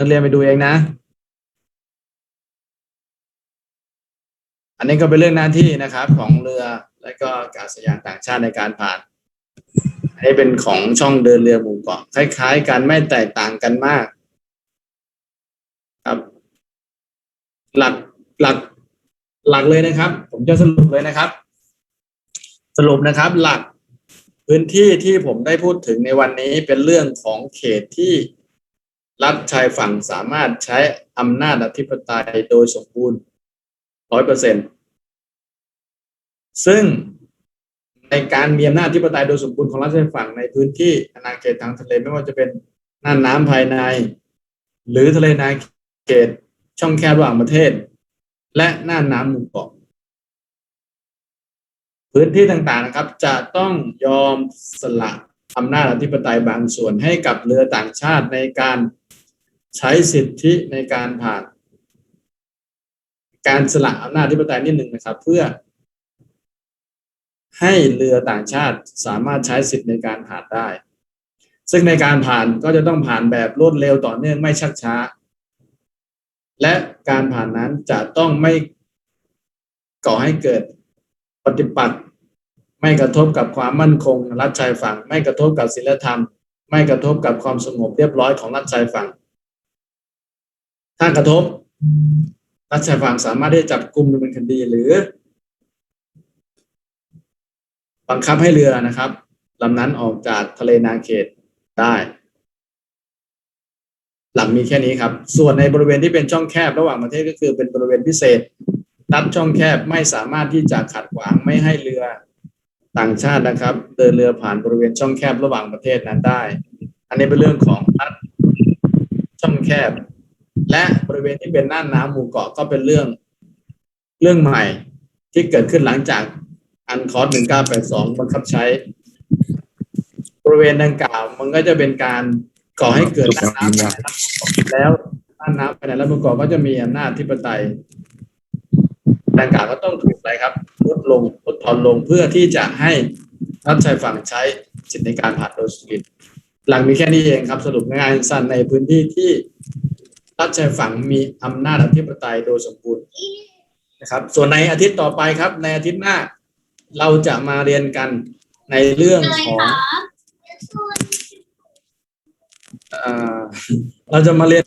นักเรียนไปดูเองนะ อันนี้ก็เป็นเรื่องหน้าที่นะครับ ของเรือและก็อากาศยานต่างชาติในการผ่าน อันนี้เป็นของช่องเดินเรือหมู่เกาะคล้าย ๆ กันไม่แตกต่างกันมาก ครับ หลักหลักหลักเลยนะครับ ผมจะสรุปเลยนะครับ สรุปนะครับหลักพื้นที่ที่ผมได้พูดถึงในวันนี้เป็นเรื่องของเขตที่ รัฐชายฝั่งสามารถใช้อำนาจอธิปไตยโดยสมบูรณ์ร้อยเปอร์เซ็นซึ่งในการมีอำนาจอธิปไตยโดยสมบูรณ์ของรัฐชายฝั่งในพื้นที่อาณาเขตทางทะเลไม่ว่าจะเป็นน่านน้ำภายใน หรือทะเลนาเขตช่องแคบระหว่างประเทศ และน่านน้ำหมู่เกาะพื้นที่ต่างๆนะครับ จะต้องยอมสละอำนาจอธิปไตยบางส่วนให้กับเรือต่างชาติในการ ใช้สิทธิในการผ่าน การสละอำนาจอธิปไตยนิดหนึ่งนะครับ เพื่อ ให้เรือต่างชาติสามารถใช้สิทธิในการผ่านได้ ซึ่งในการผ่านก็จะต้องผ่านแบบรวดเร็วต่อเนื่องไม่ชักช้า และการผ่านนั้นจะต้องไม่ก่อให้เกิดปฏิปัติไม่กระทบกับความมั่นคงรัฐชายฝั่ง ไม่กระทบกับศีลธรรม ไม่กระทบกับความสงบเรียบร้อยของรัฐชายฝั่ง ถ้ากระทบรัฐชายฝั่งสามารถที่จะจับกลุ่มดำเนินคดีหรือ บังคับให้เรือนะครับลำนั้นออกจากทะเลนาเขตได้ หลักมีแค่นี้ครับ ส่วนในบริเวณที่เป็นช่องแคบระหว่างประเทศก็คือเป็นบริเวณพิเศษรัดช่องแคบไม่สามารถที่จะขัดขวางไม่ให้เรือต่างชาตินะครับ เดินเรือผ่านบริเวณช่องแคบระหว่างประเทศนั้นได้ อันนี้เป็นเรื่องของรัดช่องแคบ และบริเวณที่เป็นน่านน้ำหมู่เกาะก็เป็นเรื่องเรื่องใหม่ที่เกิดขึ้นหลังจากอันคอร์ส1982บังคับใช้ บริเวณดังกล่าวมันก็จะเป็นการก่อให้เกิดน่านน้ำแล้วน่านน้ำภายในรัฐหมู่เกาะก็จะมีอำนาจที่ปไตยดังกล่าวก็ต้องถูกอะไรครับลดลงลดทอนลงเพื่อที่จะให้รัฐชายฝั่งใช้สิทธิในการผ่านโดยสุจริตหลังมีแค่นี้เองครับ สรุปง่ายสั้นในพื้นที่ที่ รัฐชายฝั่งมีอำนาจอธิปไตยโดยสมบูรณ์นะครับ ส่วนในอาทิตย์ต่อไปครับ ในอาทิตย์หน้า เราจะมาเรียนกันในเรื่องของเอ่อเราจะมาเรียน